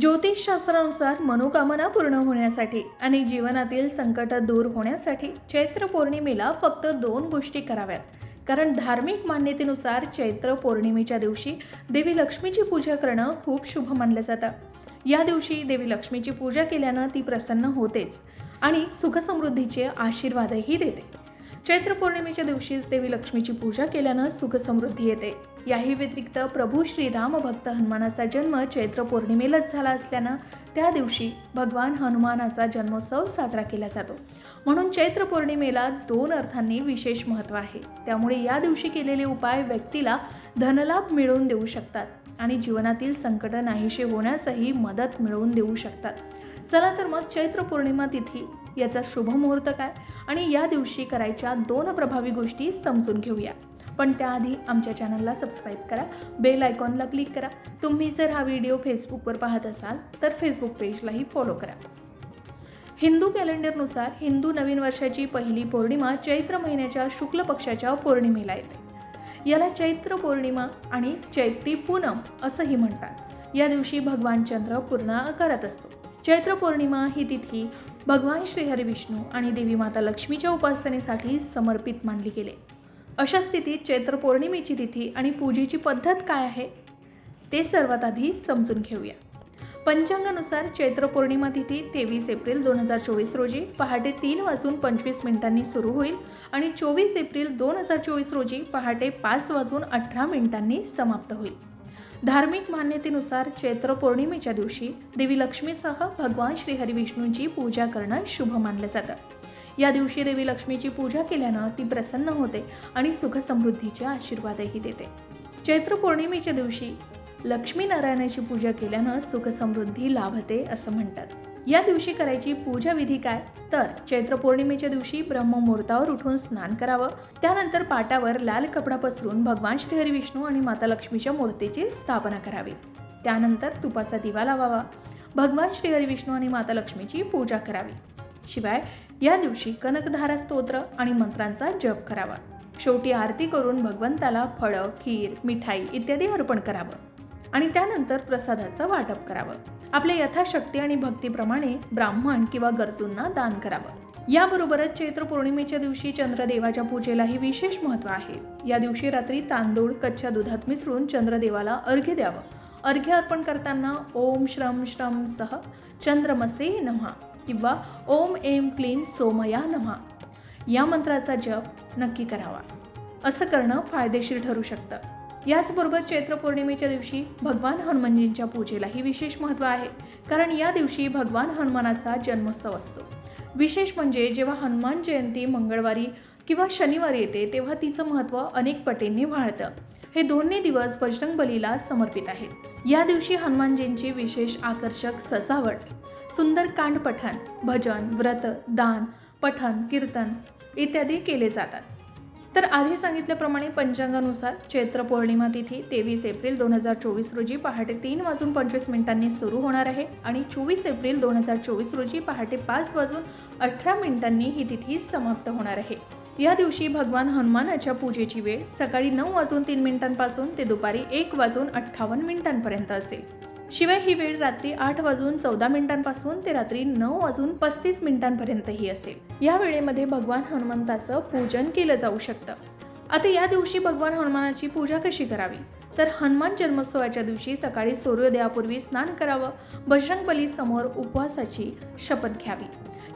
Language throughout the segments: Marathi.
ज्योतिषशास्त्रानुसार मनोकामना पूर्ण होण्यासाठी आणि जीवनातील संकट दूर होण्यासाठी चैत्र पौर्णिमेला फक्त दोन गोष्टी कराव्यात. कारण धार्मिक मान्यतेनुसार चैत्र पौर्णिमेच्या दिवशी देवी लक्ष्मीची पूजा करणं खूप शुभ मानलं जातं. या दिवशी देवी लक्ष्मीची पूजा केल्यानं ती प्रसन्न होतेच आणि सुखसमृद्धीचे आशीर्वादही देते. चैत्र पौर्णिमेच्या दिवशीच देवी लक्ष्मीची पूजा केल्यानं सुखसमृद्धी येते. याही व्यतिरिक्त प्रभू श्री रामभक्त हनुमानाचा जन्म चैत्र पौर्णिमेलाच झाला असल्यानं त्या दिवशी भगवान हनुमानाचा जन्मोत्सव साजरा केला जातो. म्हणून चैत्र पौर्णिमेला दोन अर्थांनी विशेष महत्त्व आहे. त्यामुळे या दिवशी केलेले उपाय व्यक्तीला धनलाभ मिळवून देऊ शकतात आणि जीवनातील संकट नाहीशी होण्यासही मदत मिळवून देऊ शकतात. चला तर मग चैत्र पौर्णिमा तिथी याचा शुभ मुहूर्त काय? आणि या दिवशी करायच्या दोन प्रभावी गोष्टी समजून घेऊया. पण त्याआधी आमच्या चॅनलला सबस्क्राईब करा बेल आयकॉनला क्लिक करा. तुम्ही जर हा व्हिडिओ फेसबुकवर पाहत असाल तर फेसबुक पेजलाही फॉलो करा. हिंदू कॅलेंडरनुसार हिंदू नवीन वर्षाची पहिली पौर्णिमा चैत्र महिन्याच्या शुक्ल पक्षाच्या पौर्णिमेला येते. याला चैत्र पौर्णिमा आणि चैत्री पूनम असंही म्हणतात. या दिवशी भगवान चंद्र पूर्ण आकारात असतो. चैत्र पौर्णिमा ही तिथी भगवान श्रीहरी विष्णू आणि देवी माता लक्ष्मीच्या उपासनेसाठी समर्पित मानले गेले. अशा स्थितीत चैत्र पौर्णिमेची तिथी आणि पूजेची पद्धत काय आहे? ते सर्वात आधी समजून घेऊया. पंचांगानुसार चैत्र पौर्णिमा तिथी तेवीस एप्रिल दोन हजार चोवीस रोजी पहाटे तीन वाजून पंचवीस मिनिटांनी सुरू होईल आणि चोवीस एप्रिल दोन हजार चोवीस रोजी पहाटे पाच वाजून अठरा मिनिटांनी समाप्त होईल. धार्मिक मान्यतेनुसार चैत्र पौर्णिमेच्या दिवशी देवी लक्ष्मीसह भगवान श्रीहरी विष्णूंची पूजा करणं शुभ मानलं जातं. या दिवशी देवी लक्ष्मीची पूजा केल्यानं ती प्रसन्न होते आणि सुखसमृद्धीचे आशीर्वादही देते. चैत्र पौर्णिमेच्या दिवशी लक्ष्मीनारायणाची पूजा केल्यानं सुखसमृद्धी लाभते असं म्हणतात. या दिवशी करायची पूजा विधी काय? तर चैत्र पौर्णिमेच्या दिवशी ब्रह्ममुहूर्तावर उठून स्नान करावं. त्यानंतर पाटावर लाल कपडा पसरून भगवान श्रीहरी विष्णू आणि माता लक्ष्मीच्या मूर्तीची स्थापना करावी. त्यानंतर तुपाचा दिवा लावावा. भगवान श्रीहरी विष्णू आणि माता लक्ष्मीची पूजा करावी. शिवाय या दिवशी कनकधारा स्तोत्र आणि मंत्रांचा जप करावा. शेवटी आरती करून भगवंताला फळं खीर मिठाई इत्यादी अर्पण करावं. आणि त्यानंतर प्रसादाचं वाटप करावं. आपल्या यथाशक्ती आणि भक्तीप्रमाणे ब्राह्मण किंवा गरजूंना दान करावं. याबरोबरच चैत्र पौर्णिमेच्या दिवशी चंद्रदेवाच्या पूजेलाही विशेष महत्त्व आहे. या दिवशी रात्री तांदूळ कच्च्या दुधात मिसळून चंद्रदेवाला अर्घ्य द्यावं. अर्घ्य अर्पण करताना ओम श्रम श्रम सह चंद्रमसे नमः किंवा ओम एम क्लीन सोमया नमः. या मंत्राचा जप नक्की करावा. असं करणं फायदेशीर ठरू शकतं. याचबरोबर चैत्र पौर्णिमेच्या दिवशी भगवान हनुमानजींच्या पूजेलाही विशेष महत्त्व आहे. कारण या दिवशी भगवान हनुमानाचा जन्मोत्सव असतो. विशेष म्हणजे जेव्हा हनुमान जयंती मंगळवारी किंवा शनिवारी येते तेव्हा तिचं महत्त्व अनेक पटींनी वाढतं. हे दोन्ही दिवस बजरंग बलीला समर्पित आहेत. या दिवशी हनुमानजींची विशेष आकर्षक सजावट सुंदर कांड पठण भजन व्रत दान पठण कीर्तन इत्यादी केले जातात. तर आधी सांगितल्याप्रमाणे पंचांगानुसार चैत्र पौर्णिमा तिथी तेवीस एप्रिल दोन हजार चोवीस रोजी पहाटे तीन वाजून पंचवीस मिनिटांनी सुरू होणार आहे आणि चोवीस एप्रिल दोन हजार चोवीस रोजी पहाटे पाच वाजून अठरा मिनिटांनी ही तिथी समाप्त होणार आहे. या दिवशी भगवान हनुमानाच्या पूजेची वेळ सकाळी नऊ वाजून तीन मिनिटांपासून ते दुपारी एक वाजून अठ्ठावन्न मिनिटांपर्यंत असेल. शिवाय ही वेळ रात्री आठ वाजून चौदा मिनिटांपासून ते रात्री नऊ वाजून पस्तीस मिनिटांपर्यंतही असेल. या वेळेमध्ये भगवान हनुमंताचं पूजन केलं जाऊ शकतं. आता या दिवशी भगवान हनुमानाची पूजा कशी करावी? तर हनुमान जन्मोत्सवाच्या दिवशी सकाळी सूर्योदयापूर्वी स्नान करावं बजरंगबली समोर उपवासाची शपथ घ्यावी.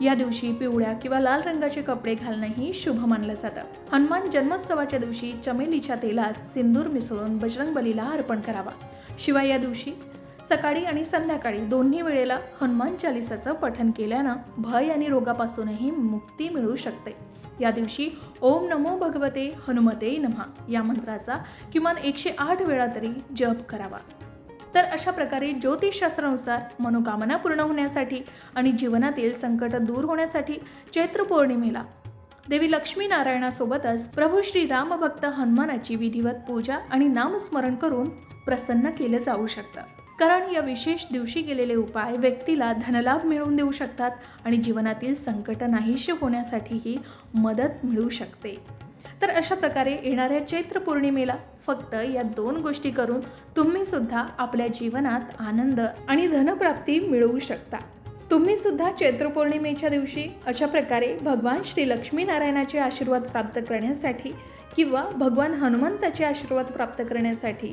या दिवशी पिवळ्या किंवा लाल रंगाचे कपडे घालणंही शुभ मानलं जातं. हनुमान जन्मोत्सवाच्या दिवशी चमेलीच्या तेलात सिंदूर मिसळून बजरंगबलीला अर्पण करावा. शिवाय या दिवशी सकाळी आणि संध्याकाळी दोन्ही वेळेला हनुमान चालिसाचं पठन केल्यानं भय आणि रोगापासूनही मुक्ती मिळू शकते. या दिवशी ओम नमो भगवते हनुमते नमहा या मंत्राचा किमान एकशे आठ वेळा तरी जप करावा. तर अशा प्रकारे ज्योतिषशास्त्रानुसार मनोकामना पूर्ण होण्यासाठी आणि जीवनातील संकट दूर होण्यासाठी चैत्र पौर्णिमेला देवी लक्ष्मी नारायणासोबतच प्रभू श्री रामभक्त हनुमानाची विधिवत पूजा आणि नामस्मरण करून प्रसन्न केलं जाऊ शकतं. कारण या विशेष दिवशी केलेले उपाय व्यक्तीला धनलाभ मिळवून देऊ शकतात आणि जीवनातील संकट नाहीशी होण्यासाठीही मदत मिळू शकते. तर अशा प्रकारे येणाऱ्या चैत्र पौर्णिमेला फक्त या दोन गोष्टी करून तुम्ही सुद्धा आपल्या जीवनात आनंद आणि धनप्राप्ती मिळवू शकता. तुम्ही सुद्धा चैत्र पौर्णिमेच्या दिवशी अशा प्रकारे भगवान श्री लक्ष्मीनारायणाचे आशीर्वाद प्राप्त करण्यासाठी किंवा भगवान हनुमंताचे आशीर्वाद प्राप्त करण्यासाठी